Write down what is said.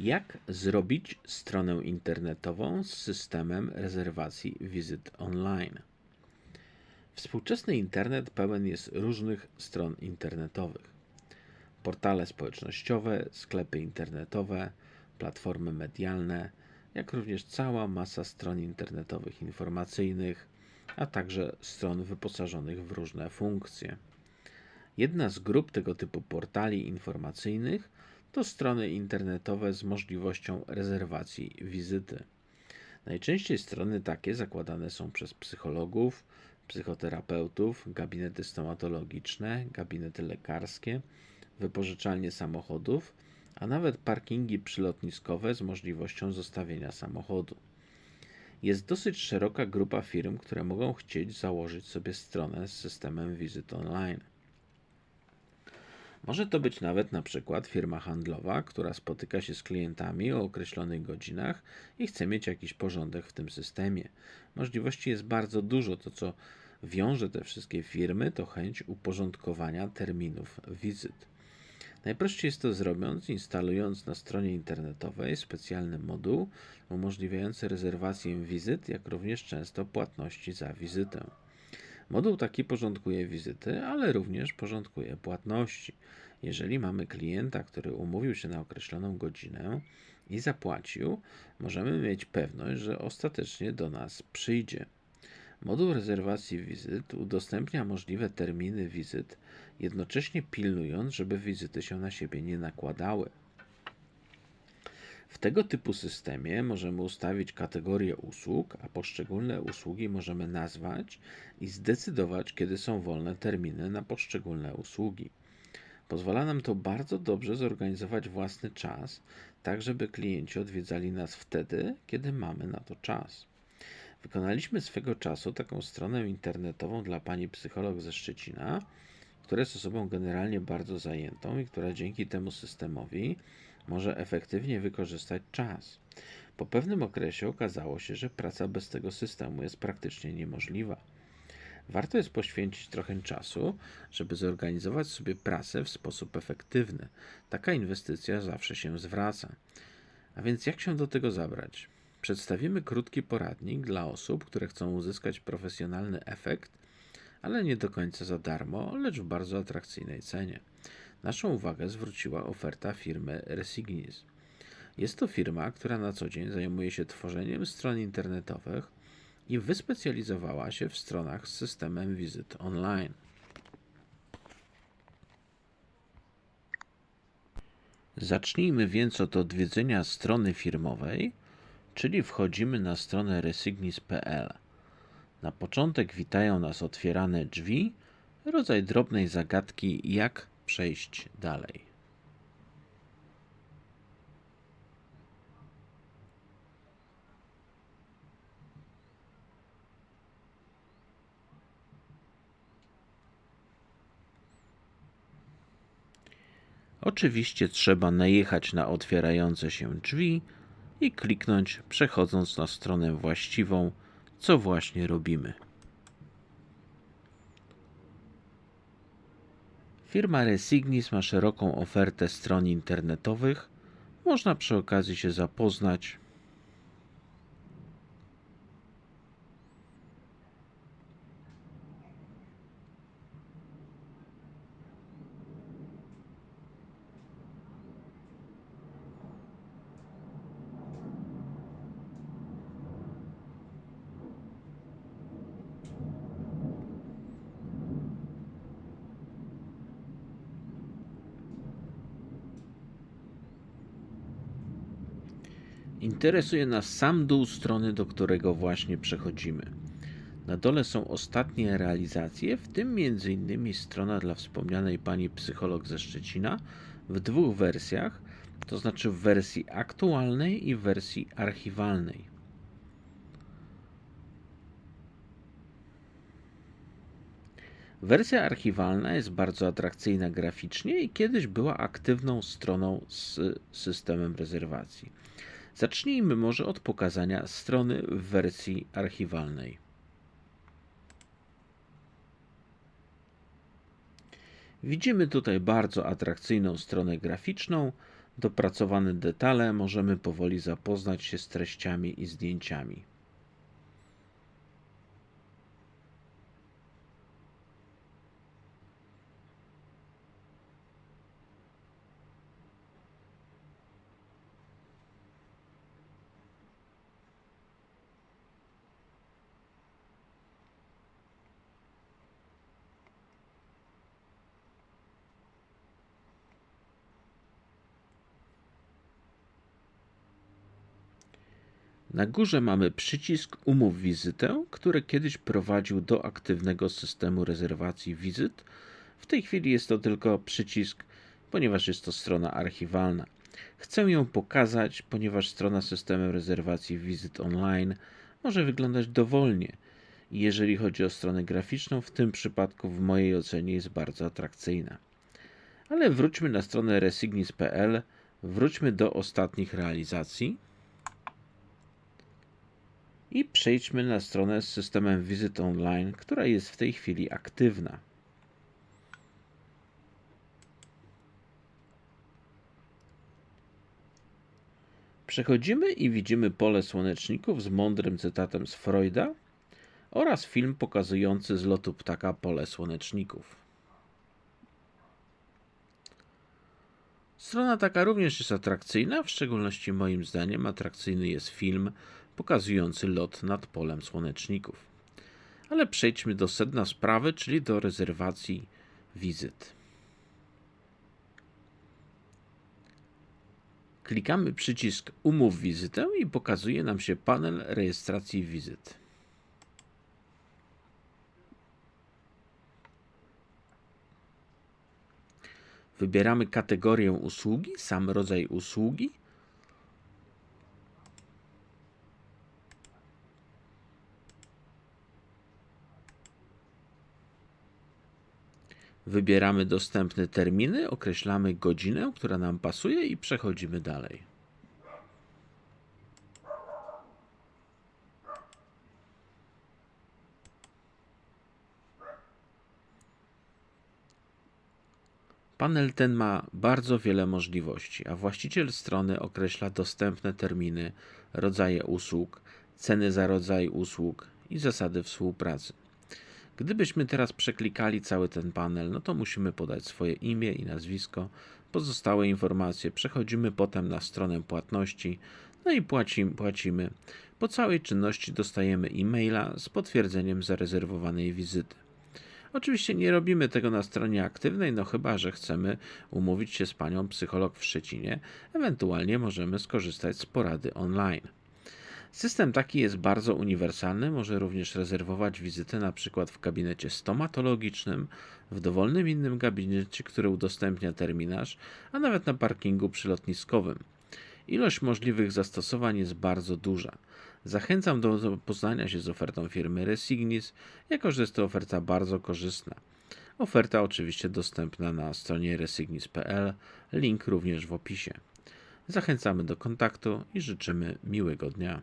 Jak zrobić stronę internetową z systemem rezerwacji wizyt online? Współczesny internet pełen jest różnych stron internetowych. Portale społecznościowe, sklepy internetowe, platformy medialne, jak również cała masa stron internetowych informacyjnych, a także stron wyposażonych w różne funkcje. Jedna z grup tego typu portali informacyjnych to strony internetowe z możliwością rezerwacji wizyty. Najczęściej strony takie zakładane są przez psychologów, psychoterapeutów, gabinety stomatologiczne, gabinety lekarskie, wypożyczalnie samochodów, a nawet parkingi przylotniskowe z możliwością zostawienia samochodu. Jest dosyć szeroka grupa firm, które mogą chcieć założyć sobie stronę z systemem wizyt online. Może to być nawet na przykład firma handlowa, która spotyka się z klientami o określonych godzinach i chce mieć jakiś porządek w tym systemie. Możliwości jest bardzo dużo. To, co wiąże te wszystkie firmy, to chęć uporządkowania terminów wizyt. Najprościej jest to zrobiąc, instalując na stronie internetowej specjalny moduł umożliwiający rezerwację wizyt, jak również często płatności za wizytę. Moduł taki porządkuje wizyty, ale również porządkuje płatności. Jeżeli mamy klienta, który umówił się na określoną godzinę i zapłacił, możemy mieć pewność, że ostatecznie do nas przyjdzie. Moduł rezerwacji wizyt udostępnia możliwe terminy wizyt, jednocześnie pilnując, żeby wizyty się na siebie nie nakładały. W tego typu systemie możemy ustawić kategorię usług, a poszczególne usługi możemy nazwać i zdecydować, kiedy są wolne terminy na poszczególne usługi. Pozwala nam to bardzo dobrze zorganizować własny czas, tak żeby klienci odwiedzali nas wtedy, kiedy mamy na to czas. Wykonaliśmy swego czasu taką stronę internetową dla pani psycholog ze Szczecina, która jest osobą generalnie bardzo zajętą i która dzięki temu systemowi może efektywnie wykorzystać czas. Po pewnym okresie okazało się, że praca bez tego systemu jest praktycznie niemożliwa. Warto jest poświęcić trochę czasu, żeby zorganizować sobie pracę w sposób efektywny. Taka inwestycja zawsze się zwraca. A więc jak się do tego zabrać? Przedstawimy krótki poradnik dla osób, które chcą uzyskać profesjonalny efekt, ale nie do końca za darmo, lecz w bardzo atrakcyjnej cenie. Naszą uwagę zwróciła oferta firmy Resignis. Jest to firma, która na co dzień zajmuje się tworzeniem stron internetowych i wyspecjalizowała się w stronach z systemem wizyt online. Zacznijmy więc od odwiedzenia strony firmowej, czyli wchodzimy na stronę resignis.pl. Na początek witają nas otwierane drzwi, rodzaj drobnej zagadki, jak przejść dalej. Oczywiście trzeba najechać na otwierające się drzwi i kliknąć, przechodząc na stronę właściwą, co właśnie robimy. Firma Resignis ma szeroką ofertę stron internetowych. Można przy okazji się zapoznać Interesuje nas sam dół strony, do którego właśnie przechodzimy. Na dole są ostatnie realizacje, w tym m.in. strona dla wspomnianej pani psycholog ze Szczecina w dwóch wersjach, to znaczy w wersji aktualnej i w wersji archiwalnej. Wersja archiwalna jest bardzo atrakcyjna graficznie i kiedyś była aktywną stroną z systemem rezerwacji. Zacznijmy może od pokazania strony w wersji archiwalnej. Widzimy tutaj bardzo atrakcyjną stronę graficzną dopracowane detale, możemy powoli zapoznać się z treściami i zdjęciami. Na górze mamy przycisk Umów wizytę, który kiedyś prowadził do aktywnego systemu rezerwacji wizyt. W tej chwili jest to tylko przycisk, ponieważ jest to strona archiwalna. Chcę ją pokazać, ponieważ strona systemu rezerwacji wizyt online może wyglądać dowolnie. Jeżeli chodzi o stronę graficzną, w tym przypadku w mojej ocenie jest bardzo atrakcyjna. Ale wróćmy na stronę resignis.pl, wróćmy do ostatnich realizacji i przejdźmy na stronę z systemem wizyt online, która jest w tej chwili aktywna. Przechodzimy i widzimy pole słoneczników z mądrym cytatem z Freuda oraz film pokazujący z lotu ptaka pole słoneczników. Strona taka również jest atrakcyjna, w szczególności moim zdaniem atrakcyjny jest film pokazujący lot nad polem słoneczników. Ale przejdźmy do sedna sprawy, czyli do rezerwacji wizyt. Klikamy przycisk Umów wizytę i pokazuje nam się panel rejestracji wizyt. Wybieramy kategorię usługi, sam rodzaj usługi Wybieramy dostępne terminy, określamy godzinę, która nam pasuje i przechodzimy dalej. Panel ten ma bardzo wiele możliwości, a właściciel strony określa dostępne terminy, rodzaje usług, ceny za rodzaj usług i zasady współpracy. Gdybyśmy teraz przeklikali cały ten panel, no to musimy podać swoje imię i nazwisko, pozostałe informacje. Przechodzimy potem na stronę płatności, no i płacimy. Po całej czynności dostajemy e-maila z potwierdzeniem zarezerwowanej wizyty. Oczywiście nie robimy tego na stronie aktywnej, no chyba, że chcemy umówić się z panią psycholog w Szczecinie, ewentualnie możemy skorzystać z porady online. System taki jest bardzo uniwersalny, może również rezerwować na przykład w gabinecie stomatologicznym, w dowolnym innym gabinecie, który udostępnia terminarz, a nawet na parkingu przylotniskowym. Ilość możliwych zastosowań jest bardzo duża. Zachęcam do zapoznania się z ofertą firmy Resignis, jako że jest to oferta bardzo korzystna. Oferta oczywiście dostępna na stronie resignis.pl, link również w opisie. Zachęcamy do kontaktu i życzymy miłego dnia.